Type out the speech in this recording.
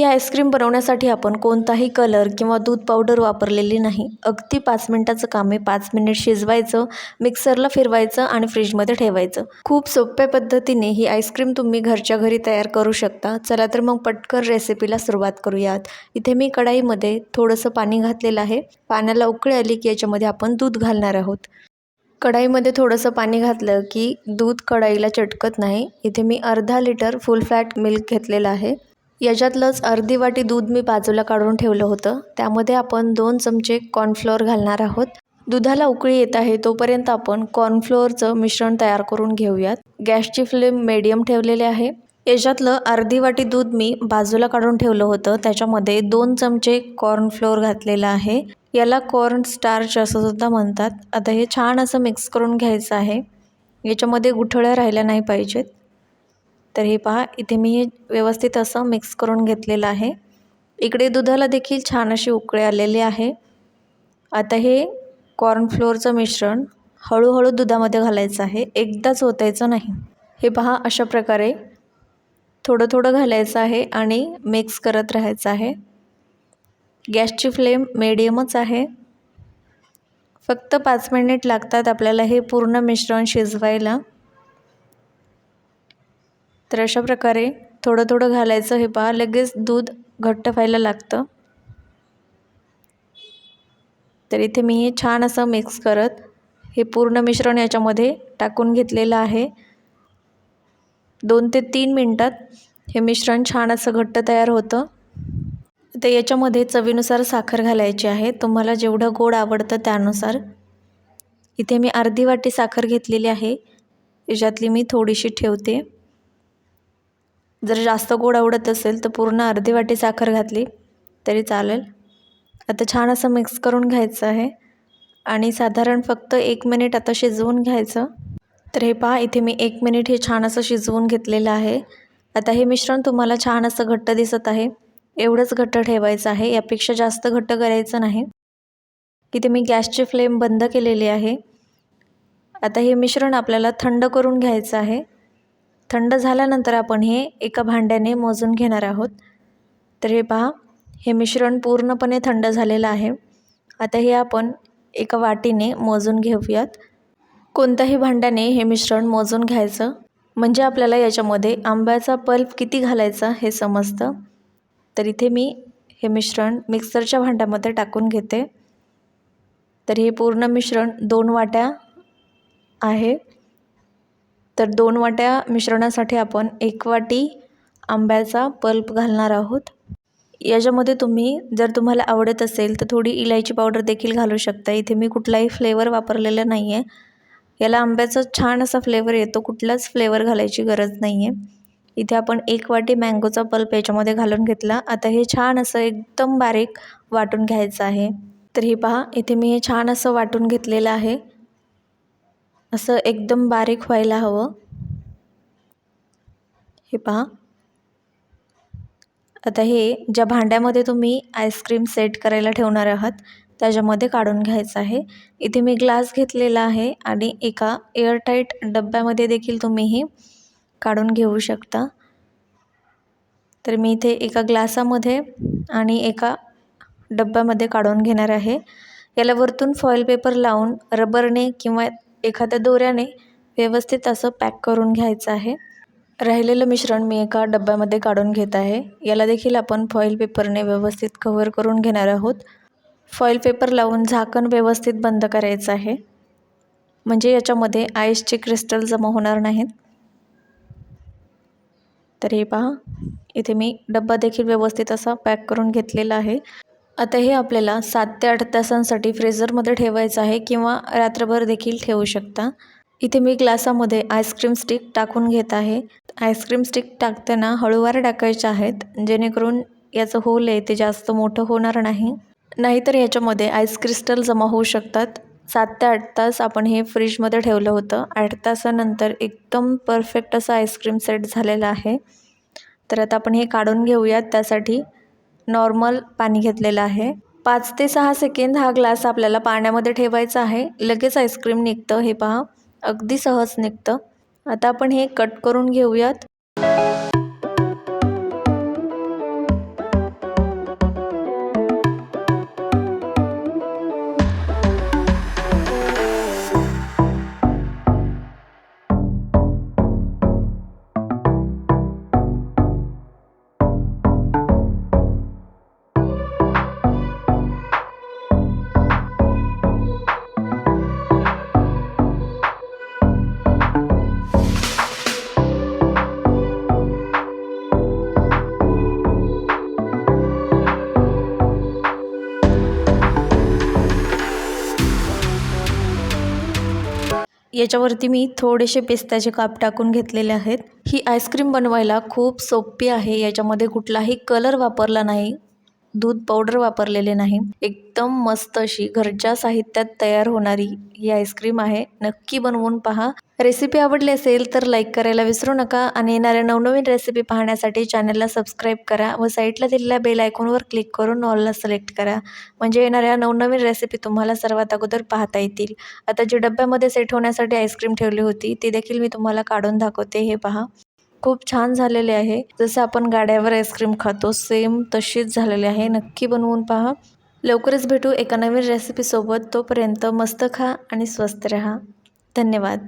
ही ice cream बनवण्यासाठी आपण कोणताही कलर किंवा दूध पावडर वापरलेली नाही. अगदी पाच मिनटाचं काम आहे. पाच मिनिट शिजवायचं मिक्सरला फिरवायचं आणि फ्रीजमध्ये ठेवायचं. खूप सोप्या पद्धतीने ही आईस्क्रीम तुम्ही घरच्या घरी तयार करू शकता. चला तर मग पटकन रेसिपीला सुरुवात करूयात. इथे मी कढाईमध्ये थोडंसं पाणी घातलेलं आहे. पाण्याला उकळी आली की याच्यामध्ये आपण दूध घालणार आहोत. कढाईमध्ये थोडंसं पाणी घातलं की दूध कढाईला चटकत नाही. इथे मी अर्धा लिटर फुल फॅट मिल्क घेतलेलं आहे. याच्यातलंच अर्धी वाटी दूध मी बाजूला काढून ठेवलं होतं. त्यामध्ये आपण दोन चमचे कॉर्नफ्लोअर घालणार आहोत. दुधाला उकळी येत आहे तोपर्यंत आपण कॉर्नफ्लोअरचं मिश्रण तयार करून घेऊयात. गॅसची फ्लेम मीडियम ठेवलेले आहे. याच्यातलं अर्धी वाटी दूध मी बाजूला काढून ठेवलं होतं. त्याच्यामध्ये दोन चमचे कॉर्नफ्लोअर घातलेलं आहे. याला कॉर्न स्टार्च असं सुद्धा म्हणतात. आता हे छान असं मिक्स करून घ्यायचं आहे. याच्यामध्ये गुठळ्या राहिल्या नाही पाहिजेत. तर हे पहा इथे मी हे व्यवस्थित असं मिक्स करून घेतलेलं आहे. इकडे दुधाला देखील छान अशी उकळी आलेली आहे. आता हे कॉर्नफ्लोअरचं मिश्रण हळूहळू दुधामध्ये घालायचं आहे. एकदाच ओतायचं नाही. हे पहा अशा प्रकारे थोडं थोडं घालायचं आहे आणि मिक्स करत राहायचं आहे. गॅसची फ्लेम मिडियमच आहे. फक्त पाच मिनिट लागतात आपल्याला हे पूर्ण मिश्रण शिजवायला. तर अशा प्रकारे थोडं थोडं घालायचं. हे पहा लगेच दूध घट्ट व्हायला लागतं. तर इथे मी हे छान असं मिक्स करत हे पूर्ण मिश्रण याच्यामध्ये टाकून घेतलेलं आहे. दोन ते तीन मिनटात हे मिश्रण छान असं घट्ट तयार होतं. तर याच्यामध्ये चवीनुसार साखर घालायची आहे. तुम्हाला जेवढं गोड आवडतं त्यानुसार. इथे मी अर्धी वाटी साखर घेतलेली आहे. याच्यातली मी थोडीशी ठेवते. जर जास्त गोड आवडत असेल तर पूर्ण अर्धी वाटी साखर घातली तरी चालेल. आता छान असं मिक्स करून घ्यायचं आहे. आणि साधारण फक्त एक मिनिट आता शिजवून घ्यायचं. तर हे पहा इथे मी एक मिनिट हे छान असं शिजवून घेतलेलं आहे. आता हे मिश्रण तुम्हाला छान असं घट्ट दिसत आहे. एवढंच घट्ट ठेवायचं आहे यापेक्षा जास्त घट्ट करायचं नाही. इथे मी गॅसची फ्लेम बंद केलेली आहे. आता हे मिश्रण आपल्याला थंड करून घ्यायचं आहे. थंड झाल्यानंतर आपण हे एका भांड्याने मोजून घेणार आहोत. तर हे पहा हे मिश्रण पूर्णपणे थंड झालेलं आहे. आता हे आपण एका वाटीने मोजून घेऊयात. कोणत्याही भांड्याने हे मिश्रण मोजून घ्यायचं म्हणजे आपल्याला याच्यामध्ये आंब्याचा पल्प किती घालायचा हे समजतं. तर इथे मी हे मिश्रण मिक्सरच्या भांड्यामध्ये टाकून घेते. तर हे पूर्ण मिश्रण दोन वाट्या आहे. तर दोन वाट्या मिश्रणासाठी आपण एक वाटी आंब्याचा पल्प घालणार आहोत. याच्यामध्ये तुम्ही जर तुम्हाला आवडत असेल तर थोडी इलायची पावडर देखील घालू शकता. इथे मी कुठलाही फ्लेवर वापरलेला नाही आहे याला आंब्याचा छान असा फ्लेवर येतो कुठलाच फ्लेवर घालायची गरज नाही आहे इथे आपण एक वाटी मँगोचा पल्प याच्यामध्ये घालून घेतला. आता हे छान असं एकदम बारीक वाटून घ्यायचं आहे. तर हे पहा इथे मी हे छान असं वाटून घेतलेलं आहे. असं एकदम बारीक व्हायला हवं. हे पहा. आता हे ज्या भांड्यामध्ये तुम्ही आईस्क्रीम सेट करायला ठेवणार आहात त्याच्यामध्ये काढून घ्यायचं आहे. इथे मी ग्लास घेतलेला आहे आणि एका एअरटाईट डब्यामध्ये देखील तुम्ही हे काढून घेऊ शकता. तर मी इथे एका ग्लासामध्ये आणि एका डब्यामध्ये काढून घेणार आहे. याला वरतून फॉईल पेपर लावून रबरने किंवा एखाद्या दोऱ्याने व्यवस्थित असं पॅक करून घ्यायचं आहे. राहिलेलं मिश्रण मी एका डब्यामध्ये काढून घेत आहे. याला देखील आपण फॉईल पेपरने व्यवस्थित कव्हर करून घेणार आहोत. फॉईल पेपर लावून झाकण व्यवस्थित बंद करायचं आहे. म्हणजे याच्यामध्ये आईसचे क्रिस्टल जमा होणार नाहीत. तर हे पहा इथे मी डब्बा देखील व्यवस्थित असा पॅक करून घेतलेला आहे. आता हे आपल्याला सात ते आठ तासांसाठी फ्रीझरमध्ये ठेवायचं आहे किंवा रात्रभर देखील ठेवू शकता. इथे मी ग्लासामध्ये आईस्क्रीम स्टिक टाकून घेत आहे. आईस्क्रीम स्टिक टाकताना हळूवार टाकायचे आहेत जेणेकरून याचं होल आहे ते जास्त मोठं होणार नाही. नाहीतर याच्यामध्ये आईस क्रिस्टल जमा होऊ शकतात. सात ते आठ तास आपण हे फ्रीजमध्ये ठेवलं होतं. आठ तासानंतर एकदम परफेक्ट असं आईस्क्रीम सेट झालेलं आहे. तर आता आपण हे काढून घेऊयात त्यासाठी. नॉर्मल पाणी घेतलेलं आहे. पाच ते सहा सेकंद हा ग्लास आपल्याला पाण्यामध्ये ठेवायचा आहे. लगेच आईस्क्रीम निघतं हे पहा. अगदी सहज निघतं. आता आपण हे कट करून घेऊयात. याच्यावरती मी थोडेसे पिस्त्याचे काप टाकून घेतलेले आहेत. ही आईस्क्रीम बनवायला खूप सोपी आहे. याच्यामध्ये कुठलाही कलर वापरला नाही. दूध पावडर वापरलेले नाही. एकदम मस्त अशी घरच्या साहित्यात तयार होणारी ही आईस्क्रीम आहे. नक्की बनवून पहा. रेसिपी आवडली असेल तर लाईक करायला विसरू नका आणि येणाऱ्या नवनवीन रेसिपी पाहण्यासाठी चॅनलला सबस्क्राईब करा व साईडला दिलेल्या बेल आयकॉनवर क्लिक करून ऑलला सिलेक्ट करा. म्हणजे येणाऱ्या नवनवीन रेसिपी तुम्हाला सर्वात अगोदर पाहता येतील. आता जी डब्यामध्ये सेट होण्यासाठी आईस्क्रीम ठेवली होती ती देखील मी तुम्हाला काढून दाखवते. हे पहा. खूप छान झालेले आहे. जसं आपण गाड्यावर आईस्क्रीम खातो सेम तशीच झालेली आहे. नक्की बनवून पहा. लवकरच भेटू एका नवीन रेसिपीसोबत तोपर्यंत मस्त खा आणि स्वस्त रहा. धन्यवाद.